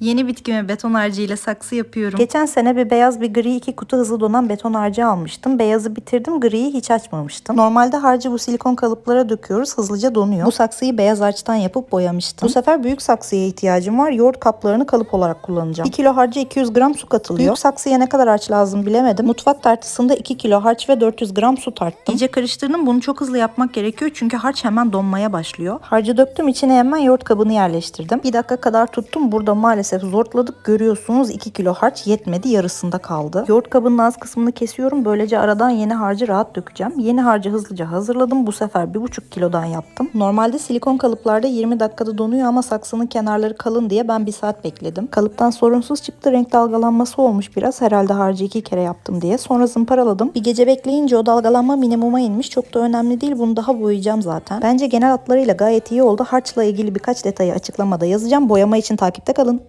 Yeni bitkime beton harcıyla saksı yapıyorum. Geçen sene bir beyaz bir gri iki kutu hızlı donan beton harcı almıştım. Beyazı bitirdim griyi hiç açmamıştım. Normalde harcı bu silikon kalıplara döküyoruz hızlıca donuyor. Bu saksıyı beyaz harçtan yapıp boyamıştım. Bu sefer büyük saksıya ihtiyacım var. Yoğurt kaplarını kalıp olarak kullanacağım. 1 kilo harcı 200 gram su katılıyor. Büyük saksıya ne kadar harç lazım bilemedim. Mutfak tartısında 2 kilo harç ve 400 gram su tarttım. İyice karıştırdım. Bunu çok hızlı yapmak gerekiyor çünkü harç hemen donmaya başlıyor. Harcı döktüm içine hemen yoğurt kabını yerleştirdim. Bir dakika kadar tuttum. Burada maalesef zortladık. Görüyorsunuz 2 kilo harç yetmedi. Yarısında kaldı. Yoğurt kabının az kısmını kesiyorum. Böylece aradan yeni harcı rahat dökeceğim. Yeni harcı hızlıca hazırladım. Bu sefer 1,5 kilodan yaptım. Normalde silikon kalıplarda 20 dakikada donuyor ama saksının kenarları kalın diye ben bir saat bekledim. Kalıptan sorunsuz çıktı. Renk dalgalanması olmuş biraz. Herhalde harcı iki kere yaptım diye. Sonra zımparaladım. Bir gece bekleyince o dalgalanma minimuma inmiş. Çok da önemli değil. Bunu daha boyayacağım zaten. Bence genel hatlarıyla gayet iyi oldu. Harçla ilgili birkaç detayı açıklamada yazacağım. Boyama için takipte kalın.